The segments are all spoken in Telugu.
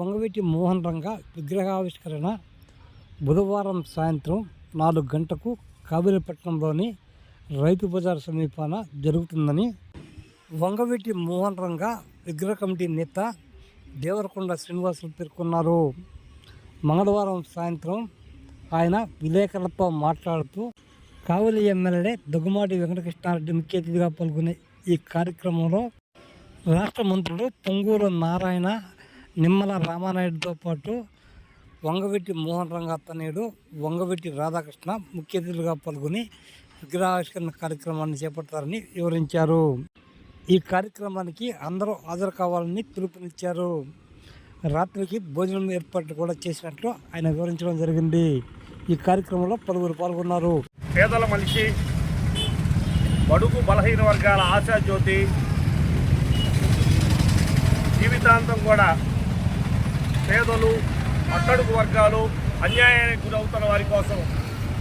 మోహన్ రంగ విగ్రహావిష్కరణ బుధవారం సాయంత్రం నాలుగు గంటకు కాబేరిపట్నంలోని రైతు బజార్ సమీపాన జరుగుతుందని వంగవీటి మోహన్ రంగ విగ్రహ కమిటీ నేత దేవరకొండ శ్రీనివాసులు పేర్కొన్నారు. మంగళవారం సాయంత్రం ఆయన విలేకరులతో మాట్లాడుతూ కావలి ఎమ్మెల్యే దగ్గుమాటి వెంకటకృష్ణారెడ్డి ముఖ్య అతిథిగా పాల్గొనే ఈ కార్యక్రమంలో రాష్ట్ర మంత్రులు పొంగూరు నారాయణ నిమ్మల రామానాయుడుతో పాటు వంగవెట్టి మోహన్ రంగ తనయుడు వంగవెట్టి రాధాకృష్ణ ముఖ్య అతిథులుగా పాల్గొని విగ్రహావిష్కరణ కార్యక్రమాన్ని చేపడతారని వివరించారు. ఈ కార్యక్రమానికి అందరూ హాజరు కావాలని పిలుపునిచ్చారు. రాత్రికి భోజనం ఏర్పాట్లు కూడా చేసినట్లు ఆయన వివరించడం జరిగింది. ఈ కార్యక్రమంలో పలువురు పాల్గొన్నారు. పేదల మనిషి బడుగు బలహీన వర్గాల ఆశాజ్యోతి జీవితాంతం కూడా పేదలు అట్టడుగు వర్గాలు అన్యాయానికి గురవుతున్న వారి కోసం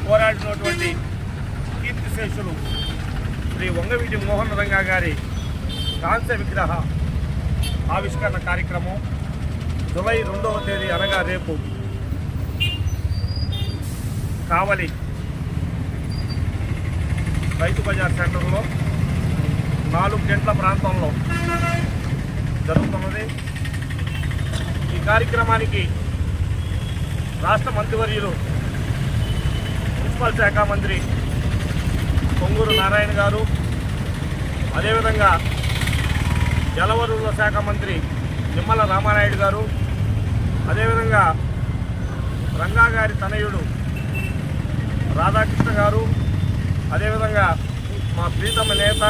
పోరాడినటువంటి కీర్తిశేషులు శ్రీ వంగవీటి మోహన్ రంగా గారి కాంస్య విగ్రహ ఆవిష్కరణ కార్యక్రమం జులై రెండవ తేదీ అనగా రేపు కావలి రైతు బజార్ సెంటర్లో నాలుగు గంటల ప్రాంతంలో జరుగుతున్నది. కార్యక్రమానికి రాష్ట్ర మంత్రివర్యులు మున్సిపల్ శాఖ మంత్రి పొంగూరు నారాయణ గారు అదేవిధంగా జలవరుల శాఖ మంత్రి నిమ్మల రామానాయుడు గారు అదేవిధంగా రంగా గారి తనయుడు రాధాకృష్ణ గారు అదేవిధంగా మా ప్రీతమ నేత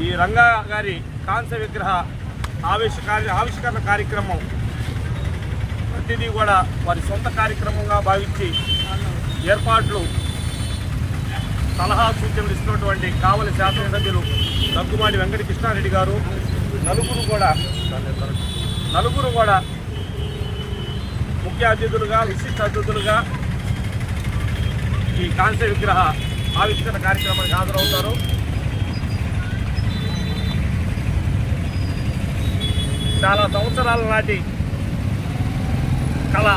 ఈ రంగా గారి కాంస్య విగ్రహ ఆవిష్కార ఆవిష్కరణ కార్యక్రమం. ప్రతిదీ కూడా వారి సొంత కార్యక్రమంగా భావించి ఏర్పాట్లు సలహా సూచనలు ఇస్తున్నటువంటి కావలి శాసనసభ్యులు దగ్గుమాటి వెంకట కృష్ణారెడ్డి గారు నలుగురు కూడా నలుగురు కూడా ముఖ్య అతిథులుగా విశిష్ట అతిథులుగా ఈ కాంస్య విగ్రహ ఆవిష్కరణ కార్యక్రమానికి హాజరవుతారు. చాలా సంవత్సరాల నాటి కళ.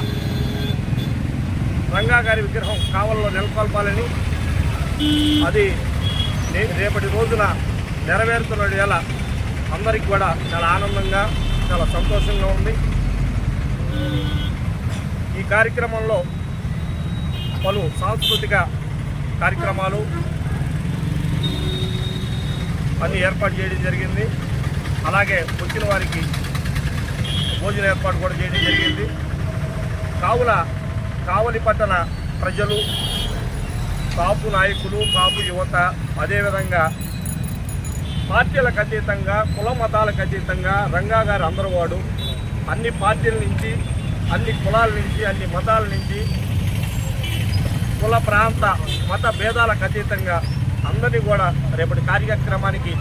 రంగా గారి విగ్రహం కావల్లో నెలకొల్పాలని అది రేపటి రోజున నెరవేరుతున్న వేళ అందరికి కూడా చాలా ఆనందంగా చాలా సంతోషంగా ఉంది. ఈ కార్యక్రమంలో పలు సాంస్కృతిక కార్యక్రమాలు అన్ని ఏర్పాటు చేయడం జరిగింది. అలాగే వచ్చిన వారికి భోజన ఏర్పాటు కూడా చేయడం జరిగింది. కావున కావలి పట్టణ ప్రజలు కాపు నాయకులు కాపు యువత అదేవిధంగా పార్టీలకు అతీతంగా కుల మతాలకు అతీతంగా రంగా గారు అందరూ వాడు అన్ని పార్టీల నుంచి అన్ని కులాల నుంచి అన్ని మతాల నుంచి కుల ప్రాంత మత భేదాలకు అతీతంగా అందరినీ కూడా రేపటి కార్యక్రమానికి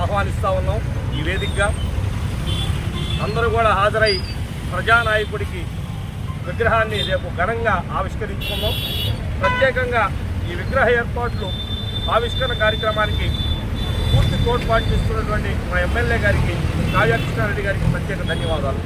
ఆహ్వానిస్తూ ఉన్నాం. ఈ వేదికగా అందరూ కూడా హాజరై ప్రజానాయకుడికి విగ్రహాన్ని రేపు ఘనంగా ఆవిష్కరించుకున్నాం ప్రత్యేకంగా ఈ విగ్రహ ఏర్పాట్లు ఆవిష్కరణ కార్యక్రమానికి పూర్తి తోడ్పాటు చేస్తున్నటువంటి మా ఎమ్మెల్యే గారికి కావ్యకృష్ణారెడ్డి గారికి ప్రత్యేక ధన్యవాదాలు.